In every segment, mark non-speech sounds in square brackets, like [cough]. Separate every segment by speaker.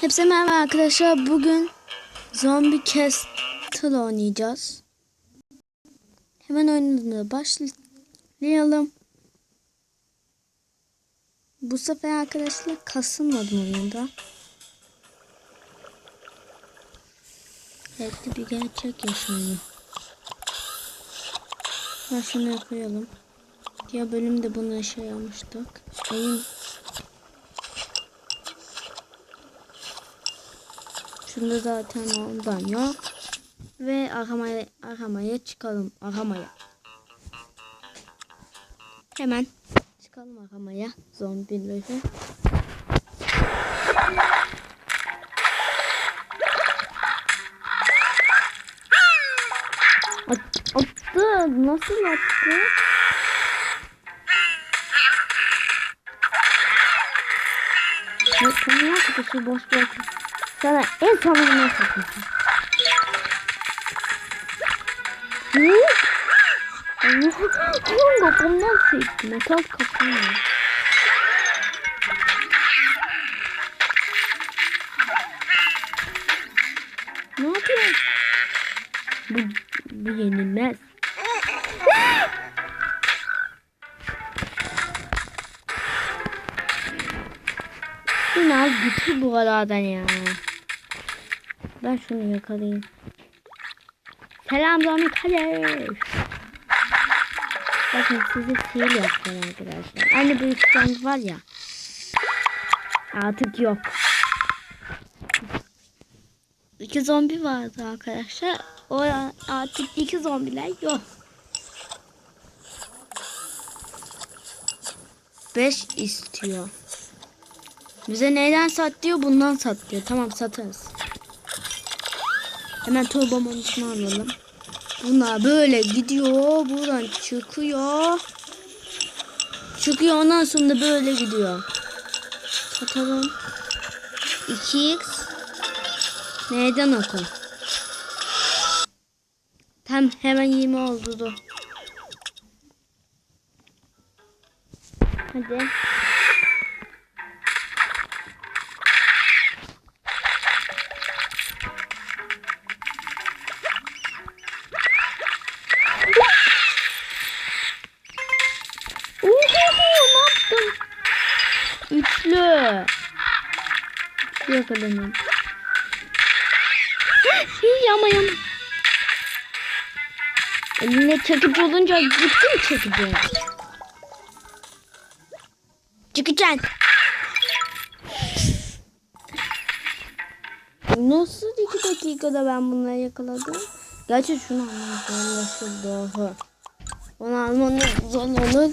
Speaker 1: Hepsi merhaba arkadaşlar. Bugün Zombie Castle oynayacağız. Hemen oyunumuza başlayalım. Bu sefer arkadaşlar kasılmadım oyunda. Belki bir gerçek yaşanıyor. Ben şunu yapayalım. Ya bölümde bunu şey. Oyun Şunda zaten ondan yok. Ve aramaya, aramaya çıkalım. Aramaya. Hemen çıkalım aramaya. Zombileri. At- Attı. Nasıl attı? Ne konuya arkadaşı boş boş. Sana en sonunda satıyorsun. Ne? Allah'ım kafamdan sekti. Metal var. Ne yapıyorsun? Bu, [gasps] bu yenilmez. Yine az güçlü bu aradan ya. Ben şunu yakalayayım. Selam zombi kardeş. Bakın size sihir yapacağım arkadaşlar. Aynı bu üçgen var ya. Artık yok. İki zombi vardı arkadaşlar. O artık iki zombiler yok. Beş istiyor. Bize neyden sat diyor? Bundan sat diyor. Tamam satarız. Hemen torba montusunu alalım. Bunlar böyle gidiyor. Buradan çıkıyor. Çıkıyor ondan sonra böyle gidiyor. Satalım. 2x Neyden oku? Tam hemen 20 oldu. Hadi. Yakaladım. İyi yama yama. Eline çekici olunca gitti mi çekici? Çıkacaksın. Nasıl iki dakikada ben bunları yakaladım? Gerçi şunu almam zorlaşır doğru. Onu almanız zor olur.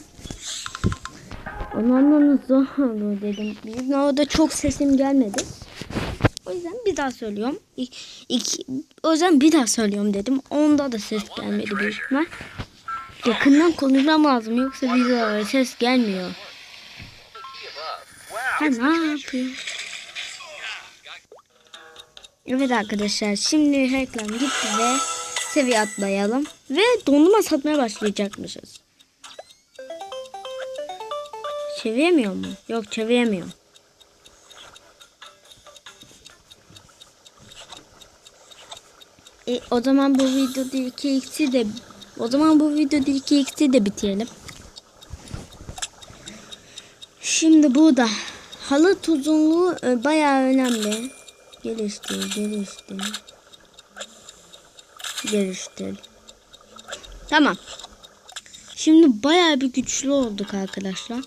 Speaker 1: Onu almanız zor olur dedim. Bizim orada çok sesim gelmedi. Bir daha söylüyorum. İki, iki, o yüzden bir daha söylüyorum dedim. Onda da ses gelmedi büyük ihtimal. Yakından konuşmam lazım yoksa bize ses gelmiyor. Ha ne yapıyor? Evet arkadaşlar şimdi reklam gitti ve seviye atlayalım. Ve dondurma satmaya başlayacakmışız. Çeviremiyor mu? Yok çeviremiyor. E, o zaman bu videoda 2x'i de o zaman bu videoda 2x'i de bitirelim. Şimdi burada halı uzunluğu e, bayağı önemli. Geliştir, geliştir. Geliştir. Tamam. Şimdi bayağı bir güçlü olduk arkadaşlar.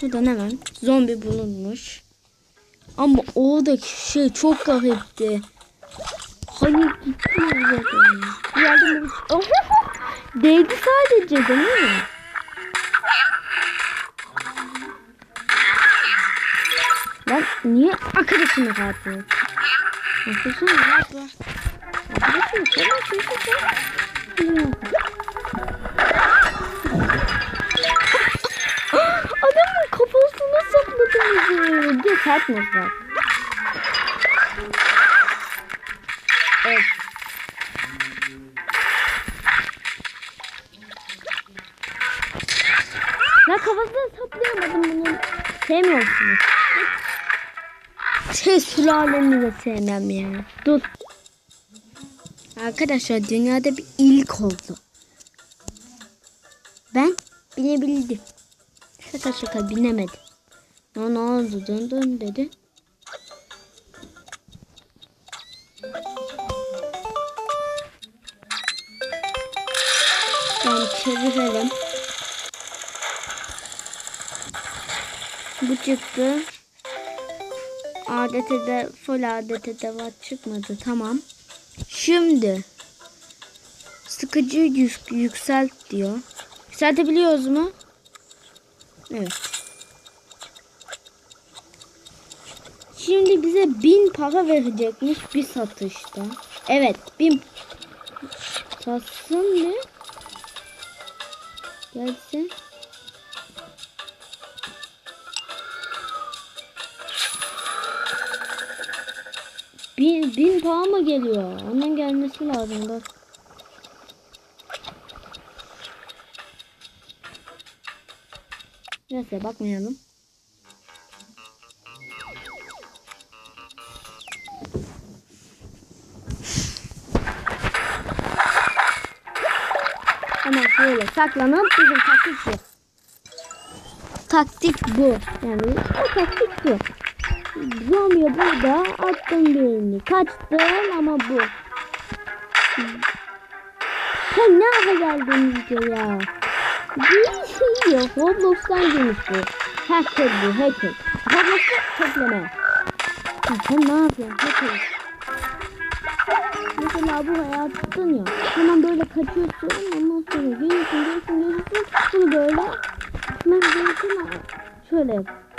Speaker 1: Şuradan hemen zombi bulunmuş. Ama oradaki şey çok garipti. Hani gitti mi? Yardım [laughs] Oho! Değdi sadece değil mi? Lan niye arkadaşını kattın? Arkadaşını rahat bırak. Arkadaşını sen arkadaşını [gasps] Adamın kafasına sapladınız. Bir sert var. Ben kafasına saplayamadım bunu. Sevmiyorsunuz. Şey sülaleni de sevmem ya. Dur. Arkadaşlar dünyada bir ilk oldu. Ben binebildim. Şaka şaka binemedim. Ne, ne oldu dön dön dedi. Ben çevirelim. Bu çıktı. Adete de full adete de var çıkmadı. Tamam. Şimdi sıkıcı yük, yükselt diyor. Yükseltebiliyoruz mu? Evet. Şimdi bize bin para verecekmiş bir satışta. Evet bin. Satsın mı? Gelsin. Bin, bin puan mı geliyor? Ondan gelmesi lazım bak. Neyse bakmayalım. Hemen şöyle saklanıp bizim taktik bu. Taktik bu. Yani o taktik bu. Zombiye burada attım birini. Kaçtım ama bu. Sen ne ara geldin bize ya? Bir şey yok. Roblox'tan gelmiş bu. Hacker bu hacker. Roblox'u. Ya sen ne yapıyorsun hacker? Mesela buraya attın ya. Hemen böyle kaçıyorsun. Ondan sonra geliyorsun, geliyorsun, geliyorsun. Bunu böyle. Hemen geliyorsun. Şöyle yap.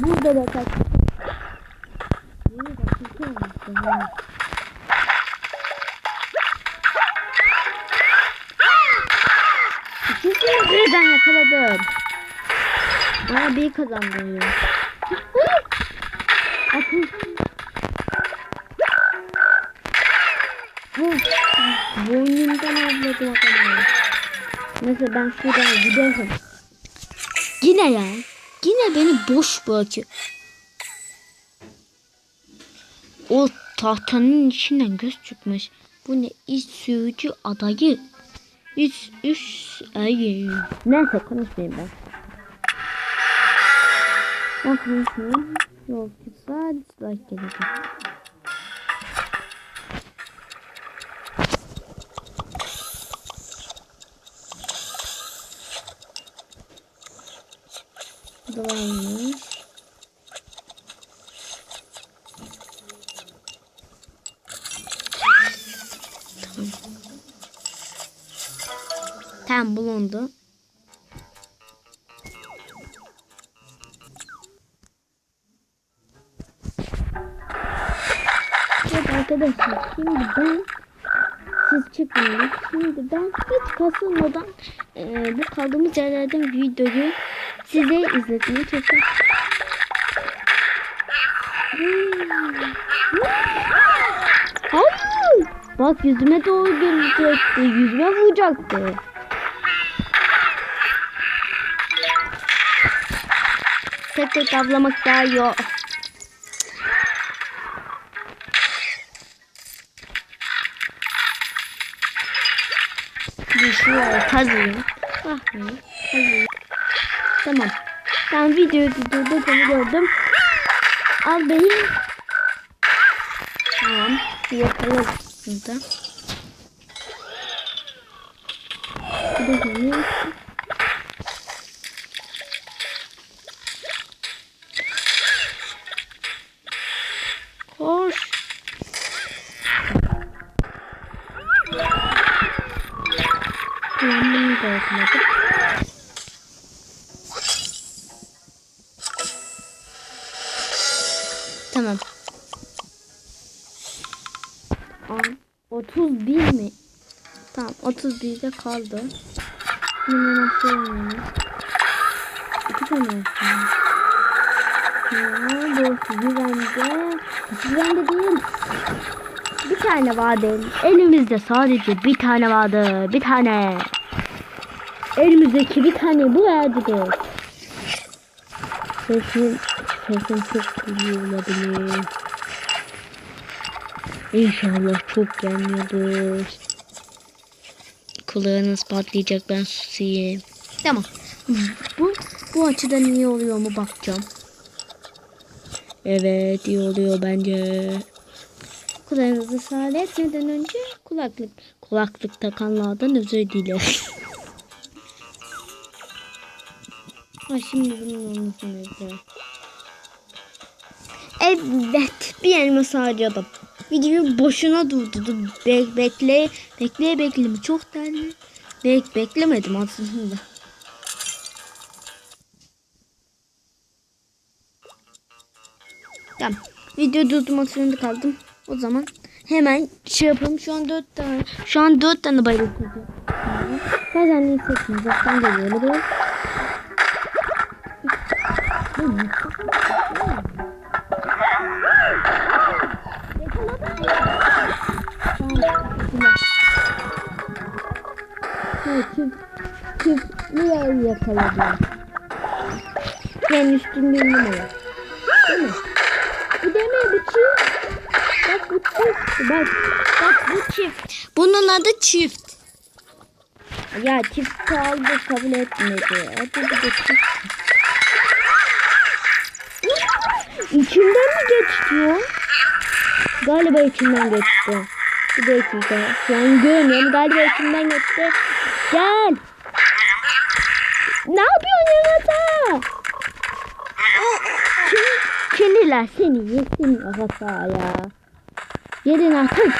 Speaker 1: Burada da kaç. İkisini birden yakaladım. Bana bir kazandırıyor. Akıl. Bu boynumdan avladım adamı. Neyse ben şuradan giderim. Yine ya. Yine beni boş bırakıyor. O tahtanın içinden göz çıkmış. Bu ne iç sürücü adayı. Üç, üç, ay. Neyse konuşmayayım ben. Ben konuşmayayım. Yok, sadece dislike gelecek. Varmış. Tam bulundu. Evet arkadaşlar şimdi ben siz çıkmayın. Şimdi ben hiç kasılmadan e, bu kaldığımız yerlerden videoyu size izletmeye çalışacağım. Hayır. Bak yüzüme doğru gelecekti. Yüzüme vuracaktı. Tek tek avlamak daha iyi. Bir şey var. Kazıyım. Ah be. Tamam. Ben videoyu durdurdum gördüm. Al beni. Tamam. Yakaladım burada. Bir de geliyor. Aa, 31 mi? Tamam 31'de kaldı. Hemen aşağıya İki tane olsun. Ya bu güvende. güvende değil. Bir tane vardı. Elimizde sadece bir tane vardı. Bir tane. Elimizdeki bir tane bu verdi. Sesim, sesim çok duyuyor olabilir. İnşallah çok gelmiyordur. Kulağınız patlayacak ben susayım. Tamam. Bu, bu açıdan iyi oluyor mu bakacağım. Evet iyi oluyor bence. Kulağınızı sağır etmeden önce kulaklık kulaklık takanlardan özür dilerim. ha şimdi bunun olmasını bekliyorum. Evet bir elma harcadım. Videoyu boşuna durdurdum. Be bekle bekle bekleme çok derli. Bek beklemedim aslında. Tamam. Video durdurmak zorunda kaldım. O zaman hemen şey yapalım. Şu an dört tane. Şu an dört tane bayrak yapıyor. Kaç tane hissettim. Uzaktan geliyor. Öyle Bu niye yakaladı? Yani üstünlüğünü mü? Değil mi? Bu deme bu çift. Bak bu çift. Bak, bak bu çift. Bunun adı çift. Ya çift kaldı kabul etmedi. Bir de çift. İçinden mi geçti o? Galiba içinden geçti. Bir dakika. Şu an görmüyorum. Galiba içinden geçti. Gel. Ne yapıyorsun Yavata? Kim, kirliler seni yesin Yavata ya. Yedin artık.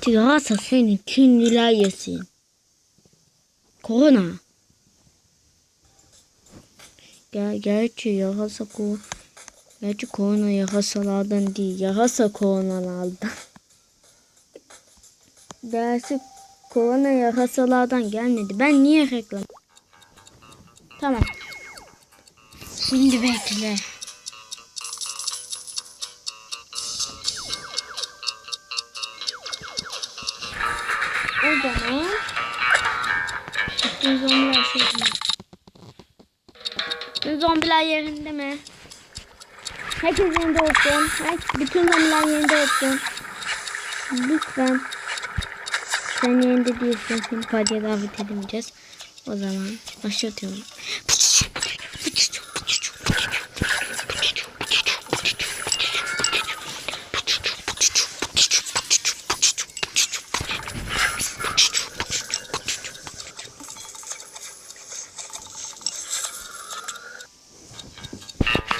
Speaker 1: Tirasa seni kirliler yesin. Korona. Ger gerçi yarasa ko Gerçi korona yarasalardan değil. Yarasa koronalardan. Dersi korona yarasalardan gelmedi. Ben niye reklam? Tamam. Şimdi bekle. O zaman bütün zombiler şey Bütün zombiler yerinde mi? Herkes yerinde olsun. Herkes, bütün zombiler yerinde olsun. Lütfen. Sen yerinde değilsin. Seni davet edemeyeceğiz. O zaman başlatıyorum.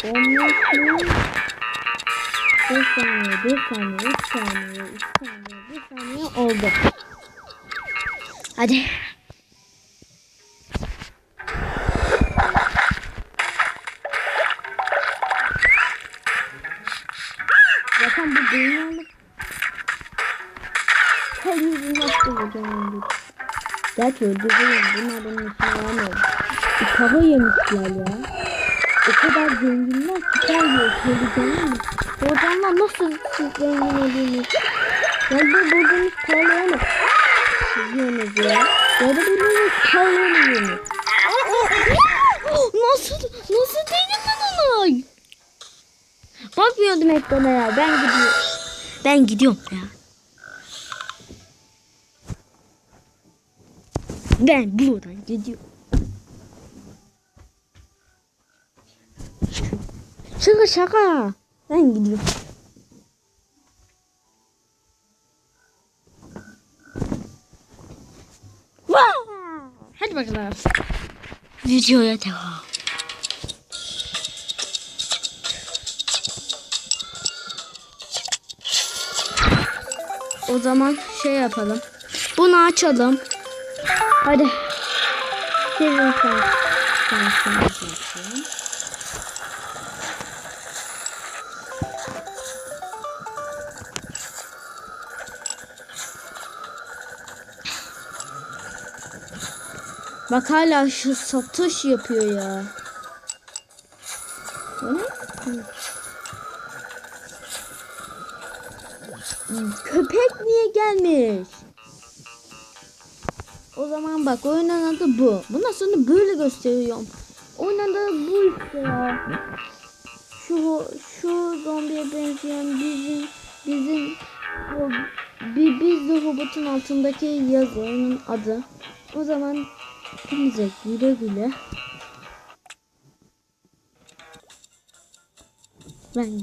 Speaker 1: Olmasın. Bir saniye, bir saniye, üç saniye, üç saniye, bir saniye oldu. Hadi. Zaten bu dünyanın her yüzünü nasıl vuracağım ben Gerçi öldürüyorum. Bunlar benim için vermiyor. Bir kafa yemişler ya. O kadar zenginler süper yiyor. Söyleyeceğim mi? Oradanlar nasıl siz zengin oluyorsunuz? Ben de buldunuz parayı mı? Yiyorsunuz ya. Ya da buldunuz parayı mı yiyorsunuz? Nasıl, nasıl değilim ben ona? Bakmıyordum ekrana ya. Ben gidiyorum. Ben gidiyorum ya. Ben buradan gidiyorum. Şaka şaka. Ben gidiyorum. Hadi bakalım. Videoya devam. O zaman şey yapalım. Bunu açalım. Hadi. Sizin sen. Bak hala şu satış yapıyor ya. Köpek niye gelmiş? O zaman bak oyunun adı bu. Bundan sonra böyle gösteriyorum. Oyunun adı bu işte ya. Şu, şu zombiye benzeyen bizim bizim o, bir, biz de robotun altındaki yazı onun adı. O zaman hepinize güle güle. Ben.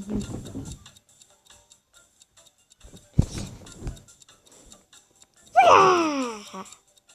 Speaker 1: Yeah!